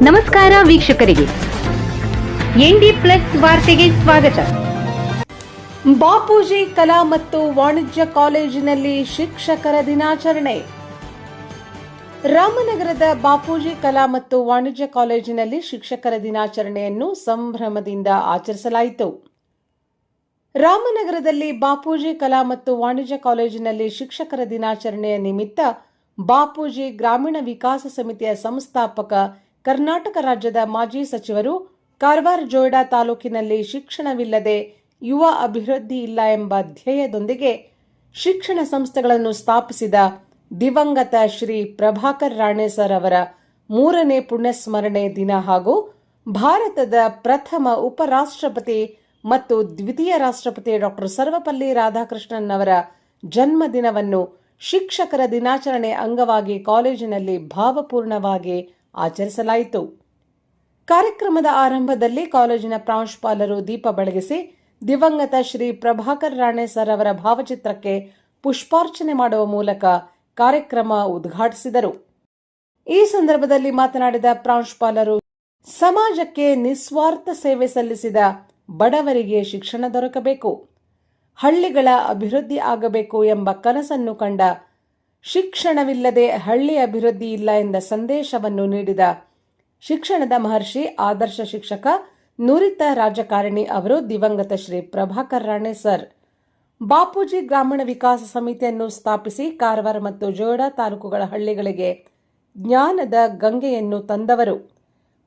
ನಮಸ್ಕಾರ ವೀಕ್ಷಕರಿಗೆ. ND plus ವಾರ್ತೆಗೆ ಸ್ವಾಗತ. ಬಾಪೂಜಿ ಕಲಾ ಮತ್ತು ವಾಣಿಜ್ಯ ಕಾಲೇಜಿನಲ್ಲಿ ಶಿಕ್ಷಕರ ದಿನಾಚರಣೆ. ರಾಮನಗರದ ಬಾಪೂಜಿ ಕಲಾ ಮತ್ತು ವಾಣಿಜ್ಯ ಕಾಲೇಜಿನಲ್ಲಿ ಶಿಕ್ಷಕರ ದಿನಾಚರಣೆಯನ್ನು ಸಂಭ್ರಮದಿಂದ ಆಚರಿಸಲಾಯಿತು. ರಾಮನಗರದಲ್ಲಿ ಬಾಪೂಜಿ ಕಲಾ ಮತ್ತು ವಾಣಿಜ್ಯ ಕಾಲೇಜಿನಲ್ಲಿ ಶಿಕ್ಷಕರ ದಿನಾಚರಣೆಯ ನಿಮಿತ್ತ ಬಾಪೂಜಿ ಗ್ರಾಮೀಣ ವಿಕಾಸ ಸಮಿತಿಯ ಸಂಸ್ಥಾಪಕ ಕರ್ನಾಟಕ ರಾಜ್ಯದ ಮಾಜಿ ಸಚಿವರು ಕಾರವಾರ ಜೋಯ್ಡಾ ತಾಲೂಕಿನಲ್ಲಿ ಶಿಕ್ಷಣವಿಲ್ಲದೆ ಯುವ ಅಭಿವೃದ್ಧಿ ಇಲ್ಲ ಎಂಬ ಧ್ಯೇಯದೊಂದಿಗೆ ಶಿಕ್ಷಣ ಸಂಸ್ಥೆಗಳನ್ನು ಸ್ಥಾಪಿಸಿದ ದಿವಂಗತ ಶ್ರೀ ಪ್ರಭಾಕರ್ ರಾಣೆ ಸರ್ ಅವರ ಮೂರನೇ ಪುಣ್ಯಸ್ಮರಣೆ ದಿನ ಹಾಗೂ ಭಾರತದ ಪ್ರಥಮ ಉಪರಾಷ್ಟ್ರಪತಿ ಮತ್ತು ದ್ವಿತೀಯ ರಾಷ್ಟ್ರಪತಿ ಡಾಕ್ಟರ್ ಸರ್ವಪಲ್ಲಿ ರಾಧಾಕೃಷ್ಣನ್ ಅವರ ಜನ್ಮದಿನವನ್ನು ಶಿಕ್ಷಕರ ದಿನಾಚರಣೆ ಅಂಗವಾಗಿ ಕಾಲೇಜಿನಲ್ಲಿ ಭಾವಪೂರ್ಣವಾಗಿ ಆಚರಿಸಲಾಯಿತು. ಕಾರ್ಯಕ್ರಮದ ಆರಂಭದಲ್ಲಿ ಕಾಲೇಜಿನ ಪ್ರಾಂಶುಪಾಲರು ದೀಪ ಬೆಳಗಿಸಿ ದಿವಂಗತ ಶ್ರೀ ಪ್ರಭಾಕರ್ ರಾಣೆ ಸರ್ ಅವರ ಭಾವಚಿತ್ರಕ್ಕೆ ಪುಷ್ಪಾರ್ಚನೆ ಮಾಡುವ ಮೂಲಕ ಕಾರ್ಯಕ್ರಮ ಉದ್ಘಾಟಿಸಿದರು. ಈ ಸಂದರ್ಭದಲ್ಲಿ ಮಾತನಾಡಿದ ಪ್ರಾಂಶುಪಾಲರು, ಸಮಾಜಕ್ಕೆ ನಿಸ್ವಾರ್ಥ ಸೇವೆ ಸಲ್ಲಿಸಿದ ಬಡವರಿಗೆ ಶಿಕ್ಷಣ ದೊರಕಬೇಕು, ಹಳ್ಳಿಗಳ ಅಭಿವೃದ್ಧಿ ಆಗಬೇಕು ಎಂಬ ಕನಸನ್ನು ಕಂಡ ಶಿಕ್ಷಣವಿಲ್ಲದೆ ಹಳ್ಳಿ ಅಭಿವೃದ್ಧಿ ಇಲ್ಲ ಎಂದ ಸಂದೇಶವನ್ನು ನೀಡಿದ ಶಿಕ್ಷಣದ ಮಹರ್ಷಿ ಆದರ್ಶ ಶಿಕ್ಷಕ ನುರಿತ ರಾಜಕಾರಣಿ ಅವರು ದಿವಂಗತ ಶ್ರೀ ಪ್ರಭಾಕರ್ ರಾಣೆ ಸರ್. ಬಾಪೂಜಿ ಗ್ರಾಮೀಣ ವಿಕಾಸ ಸಮಿತಿಯನ್ನು ಸ್ಥಾಪಿಸಿ ಕಾರವಾರ ಮತ್ತು ಜೋಡ ತಾಲೂಕುಗಳ ಹಳ್ಳಿಗಳಿಗೆ ಜ್ಞಾನದ ಗಂಗೆಯನ್ನು ತಂದವರು.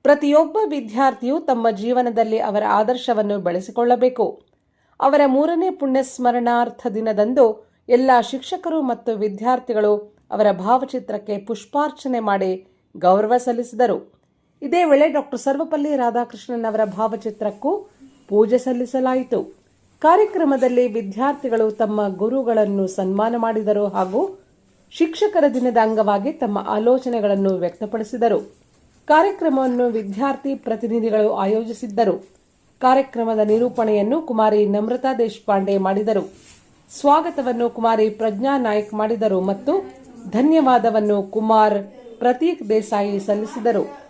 ಪ್ರತಿಯೊಬ್ಬ ವಿದ್ಯಾರ್ಥಿಯು ತಮ್ಮ ಜೀವನದಲ್ಲಿ ಅವರ ಆದರ್ಶವನ್ನು ಬೆಳೆಸಿಕೊಳ್ಳಬೇಕು. ಅವರ ಮೂರನೇ ಪುಣ್ಯಸ್ಮರಣಾರ್ಥ ದಿನದಂದು ಎಲ್ಲ ಶಿಕ್ಷಕರು ಮತ್ತು ವಿದ್ಯಾರ್ಥಿಗಳು ಅವರ ಭಾವಚಿತ್ರಕ್ಕೆ ಪುಷ್ಪಾರ್ಚನೆ ಮಾಡಿ ಗೌರವ ಸಲ್ಲಿಸಿದರು. ಇದೇ ವೇಳೆ ಡಾಕ್ಟರ್ ಸರ್ವಪಲ್ಲಿ ರಾಧಾಕೃಷ್ಣನ್ ಅವರ ಭಾವಚಿತ್ರಕ್ಕೂ ಪೂಜೆ ಸಲ್ಲಿಸಲಾಯಿತು. ಕಾರ್ಯಕ್ರಮದಲ್ಲಿ ವಿದ್ಯಾರ್ಥಿಗಳು ತಮ್ಮ ಗುರುಗಳನ್ನು ಸನ್ಮಾನ ಮಾಡಿದರು ಹಾಗೂ ಶಿಕ್ಷಕರ ದಿನದ ಅಂಗವಾಗಿ ತಮ್ಮ ಆಲೋಚನೆಗಳನ್ನು ವ್ಯಕ್ತಪಡಿಸಿದರು. ಕಾರ್ಯಕ್ರಮವನ್ನು ವಿದ್ಯಾರ್ಥಿ ಪ್ರತಿನಿಧಿಗಳು ಆಯೋಜಿಸಿದ್ದರು. ಕಾರ್ಯಕ್ರಮದ ನಿರೂಪಣೆಯನ್ನು ಕುಮಾರಿ ನಮ್ರತಾ ದೇಶಪಾಂಡೆ ಮಾಡಿದರು. ಸ್ವಾಗತವನ್ನು ಕುಮಾರಿ ಪ್ರಜ್ಞಾ ನಾಯ್ಕ್ ಮಾಡಿದರು ಮತ್ತು ಧನ್ಯವಾದವನ್ನು ಕುಮಾರ್ ಪ್ರತೀಕ್ ದೇಸಾಯಿ ಸಲ್ಲಿಸಿದರು.